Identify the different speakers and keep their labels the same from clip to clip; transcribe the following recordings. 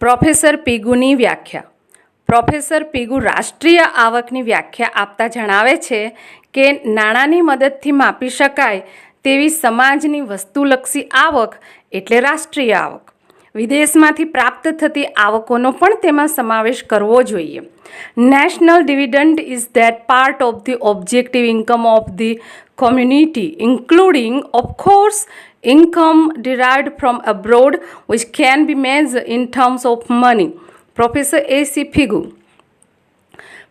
Speaker 1: Professor પીગુની વ્યાખ્યા. Professor પીગુ રાષ્ટ્રીય આવકની વ્યાખ્યા આપતા જણાવે છે કે નાણાંની મદદથી માપી શકાય તેવી સમાજની વસ્તુલક્ષી આવક એટલે રાષ્ટ્રીય આવક. વિદેશમાંથી પ્રાપ્ત થતી આવકોનો પણ તેમાં સમાવેશ કરવો જોઈએ. National dividend is that part of the objective income of the community including course, income derived from abroad, which can be measured in terms of money. Professor A.C. Figu.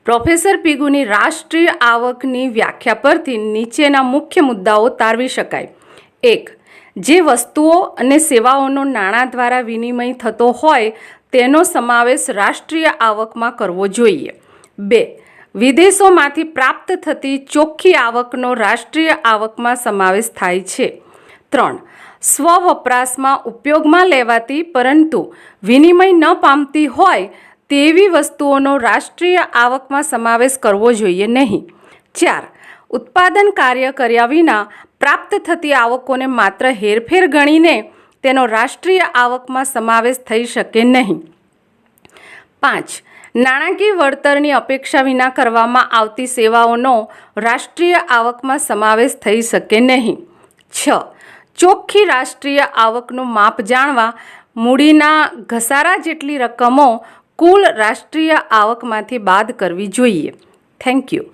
Speaker 1: Professor પિગુની રાષ્ટ્રીય આવકની વ્યાખ્યા પરથી નીચેના મુખ્ય મુદ્દાઓ તારવી શકાય એક જે વસ્તુઓ અને સેવાઓનો નાણાં દ્વારા વિનિમય થતો હોય તેનો સમાવેશ રાષ્ટ્રીય આવકમાં કરવો જોઈએ બે વિદેશોમાંથી પ્રાપ્ત થતી ચોખ્ખી આવકનો રાષ્ટ્રીય આવકમાં સમાવેશ થાય છે ત્રણ. સ્વ વપરાશમાં ઉપયોગમાં લેવાતી પરંતુ વિનિમય ન પામતી હોય તેવી વસ્તુઓનો રાષ્ટ્રીય આવકમાં સમાવેશ કરવો જોઈએ નહીં. ચાર. ઉત્પાદન કાર્ય કર્યા વિના પ્રાપ્ત થતી આવકોને માત્ર હેરફેર ગણીને તેનો રાષ્ટ્રીય આવકમાં સમાવેશ થઈ શકે નહીં. પાંચ. નાણાકીય વળતરની અપેક્ષા વિના કરવામાં આવતી સેવાઓનો રાષ્ટ્રીય આવકમાં સમાવેશ થઈ શકે નહીં. છ. ચોખ્ખી રાષ્ટ્રીય આવકનું માપ જાણવા મૂડીના ઘસારા જેટલી રકમો કુલ રાષ્ટ્રીય આવકમાંથી બાદ કરવી જોઈએ. Thank you